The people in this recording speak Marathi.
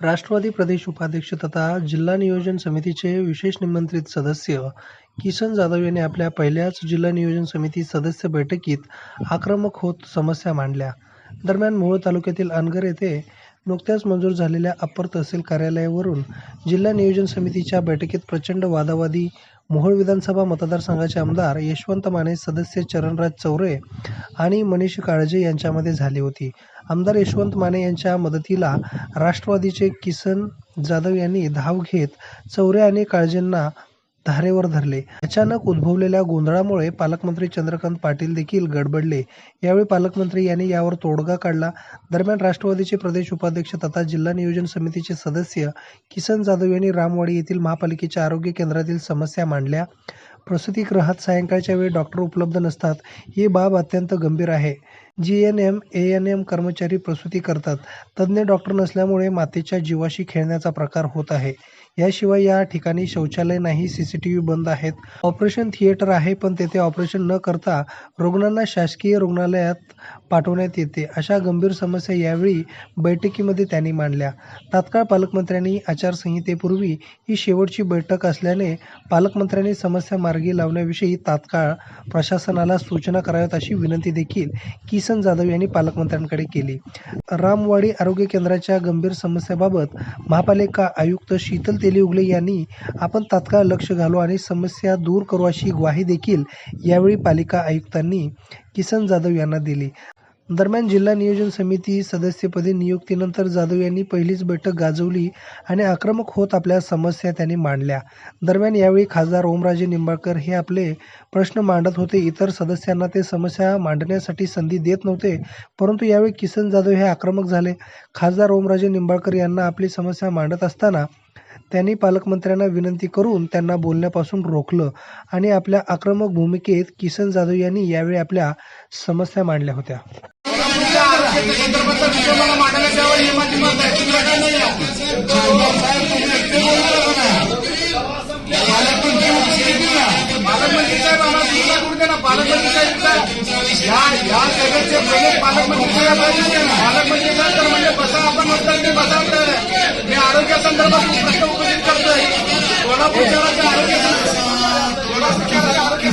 राष्ट्रवादी प्रदेश उपाध्यक्ष तथा जिल्हा नियोजन समितीचे विशेष निमंत्रित सदस्य किसन जाधव यांनी आपल्या पहिल्याच जिल्हा नियोजन समिती सदस्य बैठकीत आक्रमक होत समस्या मांडल्या. दरम्यान मोहोळ तालुक्यातील अनगर येथे नुकत्याच मंजूर झालेल्या अप्पर तहसील कार्यालयावरून जिल्हा नियोजन समितीच्या बैठकीत प्रचंड वादावादी मोहोळ विधानसभा मतदारसंघाचे आमदार यशवंत माने सदस्य चरणराज चौरे आणि मनीष काळजे यांच्यामध्ये झाली होती. आमदार यशवंत माने यांच्या मदतीला राष्ट्रवादीचे किसन जाधव यांनी धाव घेत चौरे आणि काळजेंना धारेवर धरले. अचानक उद्भवलेल्या गोंधळामुळे पालकमंत्री चंद्रकांत पाटील देखील गडबडले. यावेळी पालकमंत्री यांनी यावर तोडगा काढला. दरम्यान राष्ट्रवादीचे प्रदेश उपाध्यक्ष तथा जिल्हा नियोजन समितीचे सदस्य किसन जाधव यांनी रामवाडी येथील महापालिकेच्या आरोग्य केंद्रातील समस्या मांडल्या. प्रसूतीगृहात सायंकाळच्या वेळी डॉक्टर उपलब्ध नसतात. ही बाब अत्यंत गंभीर आहे. G N M A N M कर्मचारी प्रसूती करतात. तज्ज्ञ डॉक्टर नसल्यामुळे मातेच्या जीवाशी खेळण्याचा प्रकार होत आहे. याशिवाय या ठिकाणी शौचालय नाही सीसीटीव्ही बंद आहेत. ऑपरेशन थिएटर आहे पण तेथे ऑपरेशन न करता रुग्णांना शासकीय रुग्णालयात पाठवण्यात येते. अशा गंभीर समस्या यावेळी बैठकीमध्ये त्यांनी मांडल्या. तात्काळ पालकमंत्र्यांनी आचारसंहितेपूर्वी ही शेवटची बैठक असल्याने पालकमंत्र्यांनी समस्या मार्गी लावण्याविषयी तात्काळ प्रशासनाला सूचना कराव्यात अशी विनंती देखील किसन जाधव यांनी पालकमंत्र्यांकडे केली. रामवाडी आरोग्य केंद्राच्या गंभीर समस्याबाबत महापालिका आयुक्त शीतल तेलीउगले यांनी आपण तात्काळ लक्ष घालू आणि समस्या दूर करू अशी ग्वाही देखील यावेळी पालिका आयुक्तांनी किसन जाधव यांना दिली. दरम्यान जिल्हा नियोजन समिती सदस्यपदी नियुक्तीनंतर जाधव यांनी पहिलीच बैठक गाजवली आणि आक्रमक होत आपल्या समस्या त्यांनी मांडल्या. दरम्यान यावेळी खासदार ओमराजे निंबाळकर हे आपले प्रश्न मांडत होते. इतर सदस्यांना ते समस्या मांडण्यासाठी संधी देत नव्हते परंतु यावेळी किसन जाधव हे आक्रमक झाले. खासदार ओमराजे निंबाळकर यांना आपली समस्या मांडत असताना त्यांनी पालकमंत्र्यांना विनंती करून त्यांना बोलण्यापासून रोखलं आणि आपल्या आक्रमक भूमिकेत किसन जाधव यांनी यावेळी आपल्या समस्या मांडल्या होत्या पालकमंत्री साहेब आम्हाला सूचना करू द्या ना पालकमंत्री साहेब साहेब या या सगळ्याचे पहिले पालकमंत्री साहेब आहेत. पालकमंत्री साहेब तर म्हणजे बसा आपण म्हणतात ते बसा तर मी आरोग्यासंदर्भात प्रश्न उपस्थित करतोय सोलापूर शहराच्या आरोग्य सोलापूर शहराच्या आरोग्य